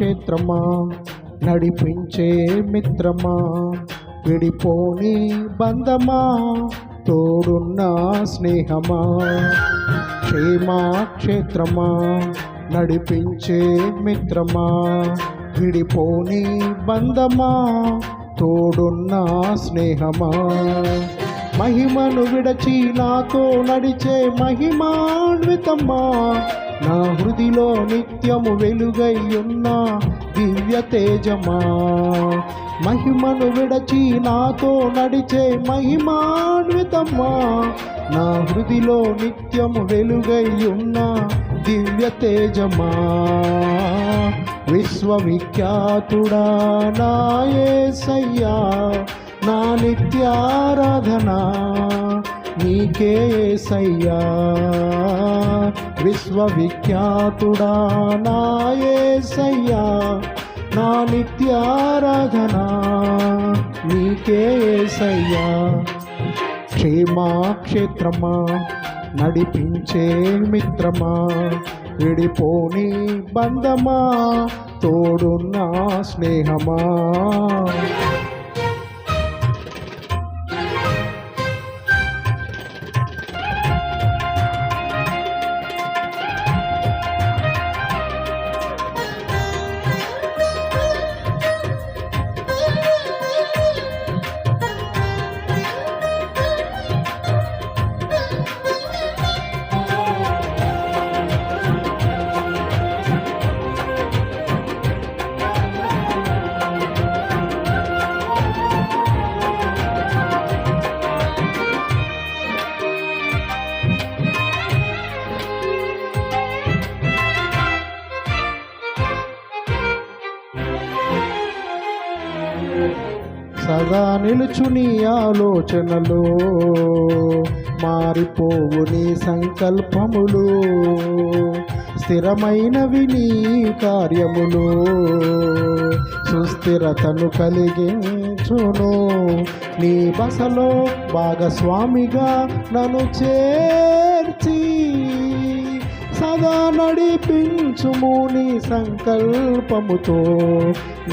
క్షేత్రమా? నడిపించే మిత్రమా? విడిపోని బంధమా? తోడున్న స్నేహమా? క్షేమా క్షేత్రమా నడిపించే మిత్రమా? విడిపోని బంధమా? తోడున్న స్నేహమా? మహిమను విడచి నాతో నడిచే మహిమాన్వితమ్మా నా హృదిలో నిత్యము వెలుగై ఉన్న దివ్య తేజమా. మహిమను విడచి నాతో నడిచే మహిమాన్వితమ్మా నా హృదిలో నిత్యము వెలుగై ఉన్న దివ్య తేజమా. విశ్వవిఖ్యాతుడా నాయసయ్యా నా నిత్యారాధన నీకే సయ్యా విశ్వవిఖ్యాతుడా నాయసయ్యా నా నిత్యారాధన నీకేసయ్యా క్షేమాక్షేత్రమా క్షేత్రమా నడిపించే మిత్రమా విడిపోని బంధమా తోడున్న స్నేహమా. నిలుచు నీ ఆలోచనలు మారిపోవు నీ సంకల్పములు స్థిరమైనవి నీ కార్యములు. సుస్థిరతను కలిగించును నీ బసలో భాగస్వామిగా నన్ను చేర్చి సదా నడిపించుము నీ సంకల్పముతో.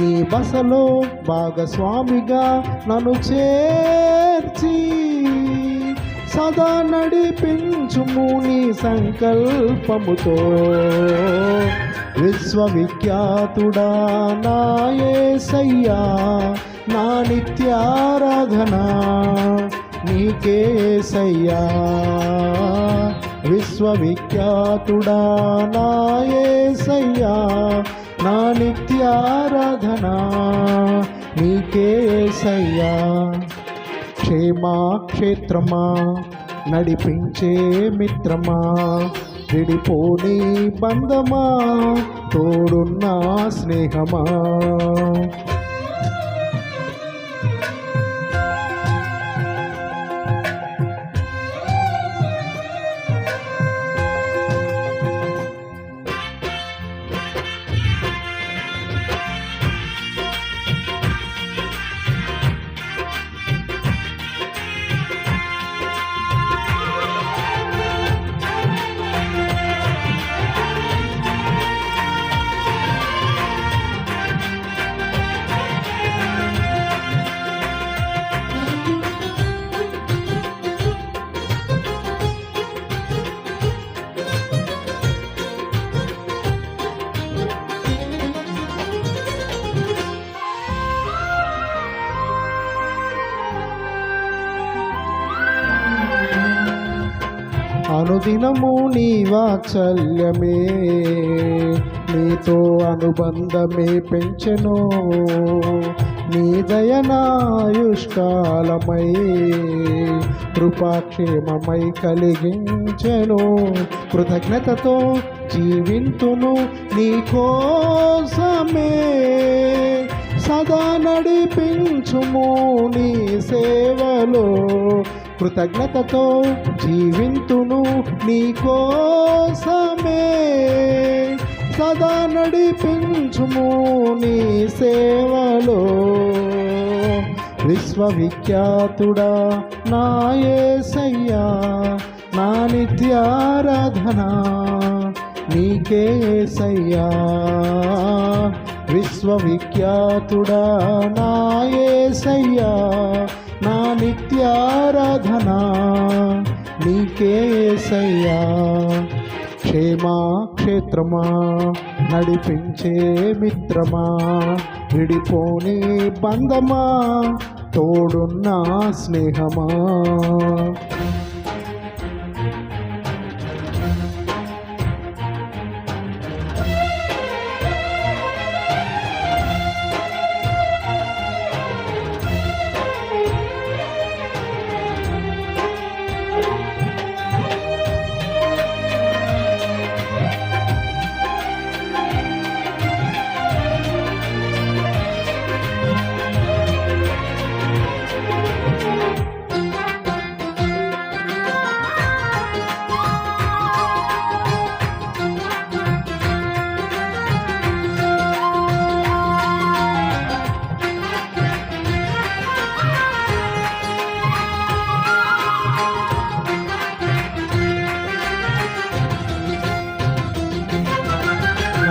నీ బసలో భాగస్వామిగా నన్ను చేర్చి. సదా నడిపించుము నీ సంకల్పముతో. విశ్వవిఖ్యాతుడా నాయసయ్యా నా నిత్యారాధన నీకే సయ్యా విశ్వవిఖ్యాతుడా నాయసయ్యా నా నిత్యారాధన నీకేసయ్యా. క్షేమా క్షేత్రమా నడిపించే మిత్రమా విడిపోని బంధమా తోడున్న స్నేహమా. అనుదినము నీ వాత్సల్యమే. నీతో అనుబంధమే పెంచెను. నీ దయనాయుష్కాలమై కృపాక్షేమమై కలిగించెను. కృతజ్ఞతతో జీవింతును నీ కోసమే. సదా నడిపించుము నీ సేవలో. కృతజ్ఞతతో జీవింతును నీ కోసమే సదా నడిపించుము నీ సేవలో. విశ్వవిఖ్యాతుడా నాయసయ్యా నా నిత్యారాధన నీకే సయ్యా విశ్వవిఖ్యాతుడా నాయసయ్యా నా నిత్యారాధన నీకే సయ్యా క్షేమా క్షేత్రమా నడిపించే మిత్రమా విడిపోని బంధమా తోడున్న స్నేహమా.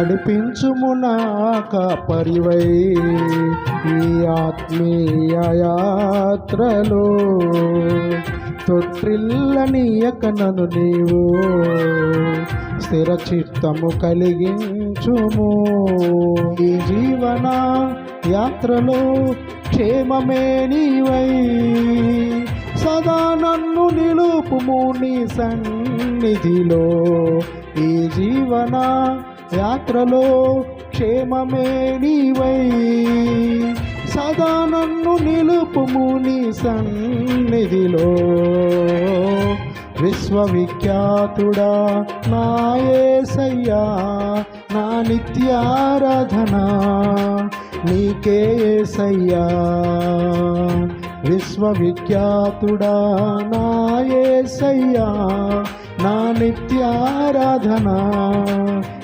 నడిపించుము నాక పరివై ఈ ఆత్మీయ యాత్రలో. తొట్టిల్లనీయక నన్ను నీవు స్థిర చిత్తము కలిగించుము. ఈ జీవన యాత్రలో క్షేమమే నీవై. సదా నన్ను నిలుపుము నీ సన్నిధిలో. ఈ జీవన యాత్రలో క్షేమమే నీవై. సదా నన్ను నిలుపుము నీ సన్నిధిలో. విశ్వవిఖ్యాతుడా నాయేసయ్యా నా నిత్యారాధన నీకే సయ్యా. విశ్వవిఖ్యాతుడా నాయేసయ్యా నా నిత్యారాధన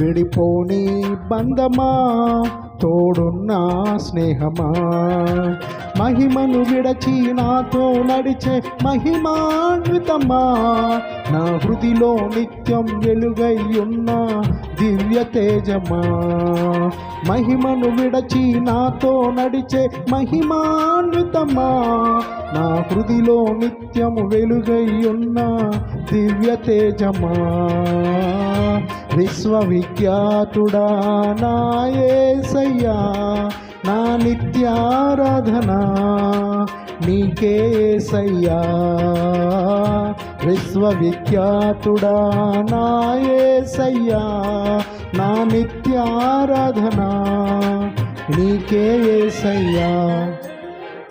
విడిపోని బంధమా? తోడున్న స్నేహమా? మహిమను విడచి నాతో నడిచే మహిమాన్వితమా? నా హృదిలో నిత్యం వెలుగై ఉన్న దివ్య తేజమా? మహిమను విడచి నాతో నడిచే మహిమాన్వితమా? నా హృదిలో నిత్యం వెలుగై ఉన్న దివ్య తేజమా? విశ్వవిఖ్యాతుడా నా యేసయ్యా నా నిత్యారాధన నీకేసయ్యా విశ్వవిఖ్యాతుడా నా యేసయ్యా నా నిత్యారాధన నీకేసయ్యా